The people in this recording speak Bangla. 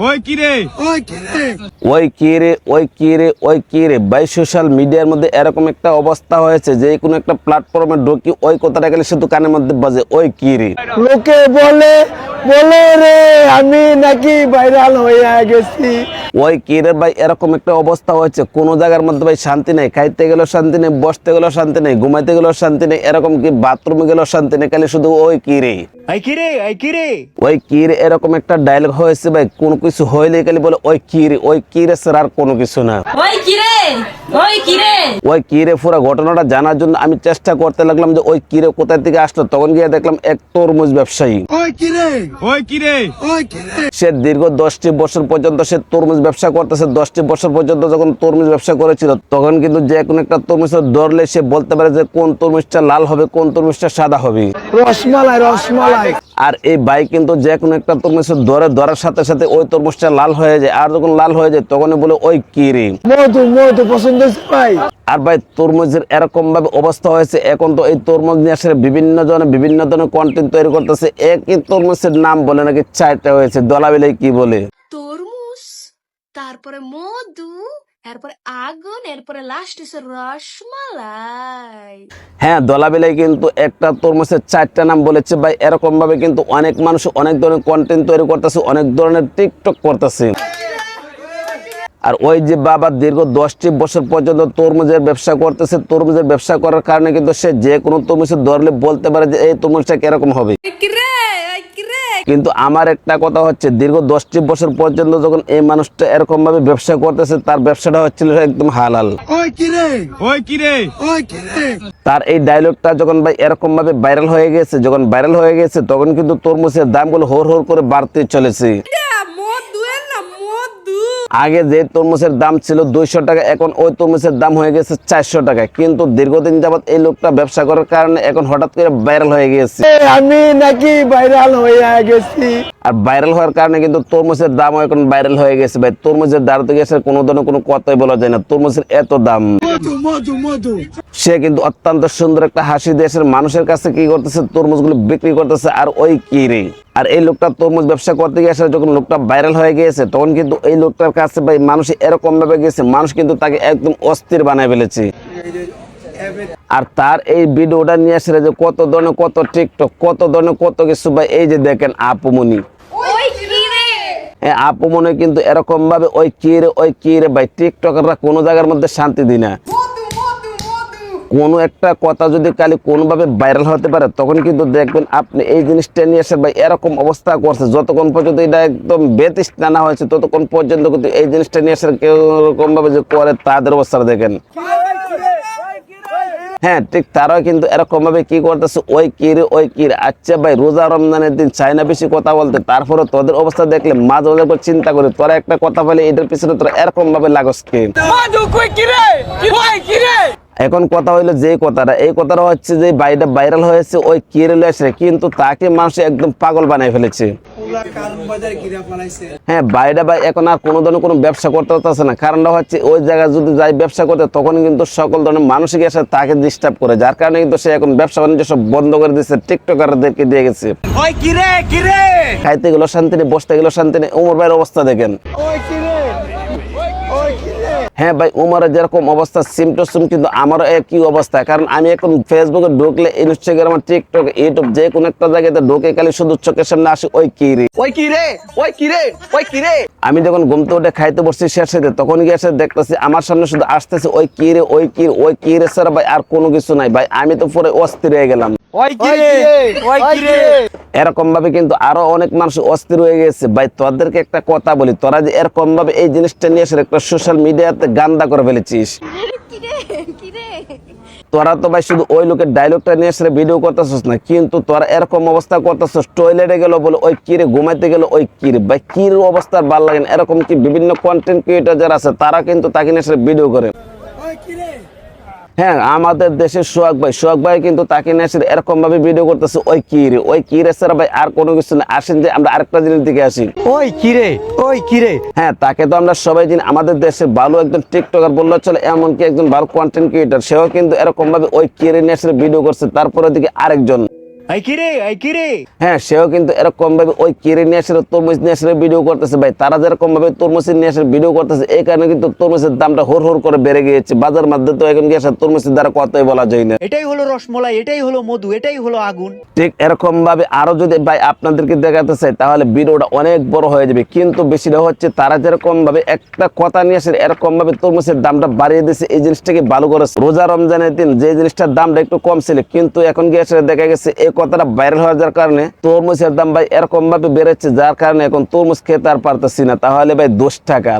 ওই কিরে ওই কিরে ওই কি রে? ওই কি রে ওই কি রে ভাই সোশ্যাল মিডিয়ার মধ্যে এরকম একটা অবস্থা হয়েছে যে কোনো একটা প্ল্যাটফর্মে ঢুকি ওই কথাটা গেলে শুধু কানের মধ্যে বাজে ওই কিরে লোকে বলে বলে রে আমি নাকি ভাইরাল হয়ে গেছি। ওই কি রে ভাই এরকম একটা অবস্থা হয়েছে। কোনো জায়গার মধ্যে ভাই শান্তি নেই খাইতে গেলেও শান্তি নেই বসতে গেলেও শান্তি নেই ঘুমাইতে গেলেও শান্তি নেই এরকম কি বাথরুমে গেলেও শান্তি নেই খালি শুধু ওই কি রে? কিরে আই কিরে ওই কি রে? এরকম একটা ডায়লগ হয়েছে ভাই কোনো কিছু হইলে খালি বলে ওই কি রে ওই কি রে স্যার আর কোনো কিছু না। ওই কিরে ওই কিরে? ওই কিরে পুরো ঘটনাটা জানার জন্য আমি চেষ্টা করতে লাগলাম যে ওই কিরে কোথা থেকে আসলো। তখন গিয়ে দেখলাম এক তরমুজ ব্যবসায়ী। ওই কিরে? ওই কিরে? ওই কিরে? সে দীর্ঘ দশটি বছর পর্যন্ত সে তরমুজ ব্যবসা করতেছে। দশটি বছর পর্যন্ত যখন তরমুজ ব্যবসা করেছিল তখন কিন্তু যে কোনো একটা তরমুজ ধরলে সে বলতে পারে যে কোন তরমুজটা লাল হবে কোন তরমুজটা সাদা হবে। রসমালাই রসমালাই। আর এই বাইক কিন্তু যে কোনো একটা তরমুজ ধরে ধরার সাথে সাথে ওই তরমুজটা লাল হয়ে যায়। আর যখন লাল হয়ে যায় তখনই বলে ওই কিরে। মধু মধু পছন্দ হয়েছে ভাই। আর ভাই তরমুজের এরকম ভাবে অবস্থা হয়েছে এখন তো এই তরমুজ নিয়ে আসলে বিভিন্ন বিভিন্ন ধরনের কন্টেন্ট তৈরি করতেছে। একই তরমুজের নাম বলে নাকি চারটা হয়েছে। দলাবেলে কি বলে? তরমুজ তারপরে মধু এরপরে আগুন এরপরে লাস্ট এসে রসমালাই। হ্যাঁ দলাবেলায় কিন্তু একটা তরমুজের চারটা নাম বলেছে ভাই। এরকম ভাবে কিন্তু অনেক মানুষ অনেক ধরনের কন্টেন্ট তৈরি করতেছে অনেক ধরনের টিকটক করতেছে। আর ওই যে বাবা দীর্ঘ দশটি বছর পর্যন্ত তরমুজের ব্যবসা করতেছে তরমুজের ব্যবসা করার কারণে কিন্তু সে যে কোনো তরমুজ ধরলে বলতে পারে যে এই তরমুজটা কীরকম হবে। কিন্তু আমার একটা কথা হচ্ছে দীর্ঘ দশটি বছর পর্যন্ত যখন এই মানুষটা এরকম ভাবে ব্যবসা করতেছে তার ব্যবসাটা হচ্ছিল একদম হালাল। তার এই ডায়লগটা যখন ভাই এরকম ভাবে ভাইরাল হয়ে গেছে যখন ভাইরাল হয়ে গেছে তখন কিন্তু তরমুজের দামগুলো হোর হোর করে বাড়তে চলেছে। আগে যে তরমুজের দাম ছিল দুইশো টাকা, এখন ওই তরমুজের দাম হয়ে গেছে চারশো টাকা। কিন্তু দীর্ঘদিন যাবৎ এই লোকটা ব্যবসা করার কারণে এখন হঠাৎ করে ভাইরাল হয়ে গেছে আমি নাকি ভাইরাল হয়ে গেছি। আর ভাইরাল হওয়ার কারণে কিন্তু তরমুজের দামও এখন ভাইরাল হয়ে গেছে। ভাই তরমুজের দাম থেকে গেছে কোনো ধরনের কোনো কথাই বলা যায় না। তরমুজের এত দাম। সে কিন্তু অত্যন্ত সুন্দর একটা হাসি দেশের মানুষের কাছে কি করতেছে তরমুজগুলো বিক্রি করতেছে আর ওই কি রে? আর এই লোকটা তরমুজ ব্যবসা করতে গিয়ে আসলে যখন লোকটা ভাইরাল হয়ে গিয়েছে তখন কিন্তু এই লোকটার কাছে ভাই মানুষ এরকম ভাবে গেছে মানুষ কিন্তু তাকে একদম অস্থির বানায় ফেলেছে। আর তার এই ভিডিওটা নিয়ে আসলে যে কত ধরনের কত টিকটক কত ধরনের কত কিছু ভাই এই যে দেখেন আপুমনি আপু মনে কিন্তু এরকম ভাবে ওই কি রে ওই কি রে ভাই টিকটকাররা কোনো জায়গার মধ্যে শান্তি দিই না। কোনো একটা কথা যদি কালি কোনোভাবে ভাইরাল হতে পারে তখন কিন্তু দেখবেন আপনি এই জিনিসটা নিয়ে এসে ভাই এরকম অবস্থা করছে। যতক্ষণ পর্যন্ত এটা একদম বেতিস টানা হয়েছে ততক্ষণ পর্যন্ত কিন্তু এই জিনিসটা নিয়ে এসে কেউ এরকম ভাবে যে করে তাদের অবস্থা দেখেন। হ্যাঁ ঠিক তারাও কিন্তু এরকম ভাবে কি করতেছে? ওই কির ওই কির। আচ্ছা ভাই, রোজা রমজানের দিন চাই না বেশি কথা বলতে তারপরে তোদের অবস্থা দেখলে মাঝে মাঝে করে চিন্তা করে। তোরা একটা কথা বলে এদের পিছনে তোরা এরকম ভাবে লাগস কে? এখন কথা হইল যে কথাটা এই কথাটা হচ্ছে যে বাইরে ভাইরাল হয়েছে ওই কিরেল এসে কিন্তু তাকে মানুষ একদম পাগল বানাই ফেলেছে। হ্যাঁ বাইরে ভাই এখন আর কোনো ধরনের কোনো ব্যবসা করতে পারতেছে না। কারণটা হচ্ছে ওই জায়গায় যদি যাই ব্যবসা করতে তখন কিন্তু সকল ধরনের মানুষকে এসে তাকে ডিস্টার্ব করে। যার কারণে কিন্তু সে এখন ব্যবসা বাণিজ্য সব বন্ধ করে দিচ্ছে টিকটকারদেরকে দিয়ে গেছে। খাইতে গেলো শান্তি নেই বসতে গেলো শান্তি নেই উমর ভাইয়ের অবস্থা দেখেন। হ্যাঁ ভাই উমরের যেরকম অবস্থা সিম টু সিম কিন্তু আমারও একই অবস্থা। কারণ আমি এখন ফেসবুকে ঢুকলে ইনস্টাগ্রাম টিকটক ইউটিউব যে কোনো একটা জায়গাতে ঢুকে খালি শুধু চোখের সামনে আসে ওই কি রে? ওই কি রে? ওই কি রে? ওই কি রে? আমি যখন ঘুমতে উঠে খাইতে বসছি শেষে তখন গিয়ে এসে দেখতেছি আমার সামনে শুধু আসতেছে ওই কি রে ওই কি রে, ওই কি রে? স্যার ভাই আর কোনো কিছু নাই ভাই আমি তো পুরো অস্থির হয়ে গেলাম। ওই কিরে ওই কিরে এরকম ভাবে কিন্তু আরও অনেক মানুষ অস্থির হয়ে গেছে। ভাই তোদেরকে একটা কথা বলি তোরা যে এরকম ভাবে এই জিনিসটা নিয়ে এসে একটা সোশ্যাল মিডিয়াতে গান্দা করে ফেলেছিস। তোরা তো ভাই শুধু ওই লোকের ডায়লগটা নিয়ে এসে ভিডিও করতেছিস না কিন্তু তোরা এরকম অবস্থা করতেছিস টয়লেটে গেল বলে ওই কিরে ঘুমাইতে গেল ওই কিরে? ভাই কির অবস্থার ভালো লাগে না। এরকম কি বিভিন্ন কন্টেন্ট ক্রিয়েটার যারা আছে তারা কিন্তু তাকে নিয়ে এসে ভিডিও কিরে। হ্যাঁ আমাদের দেশের সোহাগ ভাই সোহাগ ভাই কিন্তু তাকে নিয়ে এরকম ভাবে ভিডিও করতেছে ওই কিরে ওই কিরে স্যার ভাই আর কোনো কিছু না আসেন যে আমরা আরেকটা জিনিস দিকে আসি। ওই কিরে ওই কিরে হ্যাঁ তাকে তো আমরা সবাই জানি আমাদের দেশে ভালো একজন টিকটকার বললে চলে এমনকি একজন ভালো কন্টেন্ট ক্রিয়েটার সেও কিন্তু এরকম ভাবে ওই রে নিয়ে ভিডিও করছে তারপরে দিকে আরেকজন। হ্যাঁ সেও কিন্তু এরকম ভাবে ওই কিরে নিয়ে আসলে তরমুজ নিয়ে আসলে ভিডিও করতেছে ভাই। তারা যেরকম ভাবে তরমুজ নিয়ে আসলে ভিডিও করতেছে এই কারণে কিন্তু তরমুজের দামটা হুর হুর করে বেড়ে গিয়েছে। বাজার মধ্যে তো এখন গিয়ে তরমুজের দ্বারা কতই বলা যায় না। এটাই হলো রসমলাই এটাই হলো মধু এটাই হলো আগুন। ঠিক এরকম ভাবে আরও যদি ভাই আপনাদেরকে দেখাতে চাই তাহলে ভিডিওটা অনেক বড় হয়ে যাবে। কিন্তু বেশিটা হচ্ছে তারা যেরকম ভাবে একটা কথা নিয়ে আসে এরকম ভাবে তরমুজের দামটা বাড়িয়ে দিয়েছে এই জিনিসটাকে ভালো করেছে রোজা রমজানের দিন যে জিনিসটার দামটা একটু কম ছিল কিন্তু এখন গিয়ে আসলে দেখা গেছে কথাটা ভাইরাল হওয়ার যার কারণে তরমুজের দাম ভাই এরকম ভাবে বেড়েছে, যার কারণে এখন তরমুজ খেতে আর পারতেছি না। তাহলে ভাই দোষ টাকা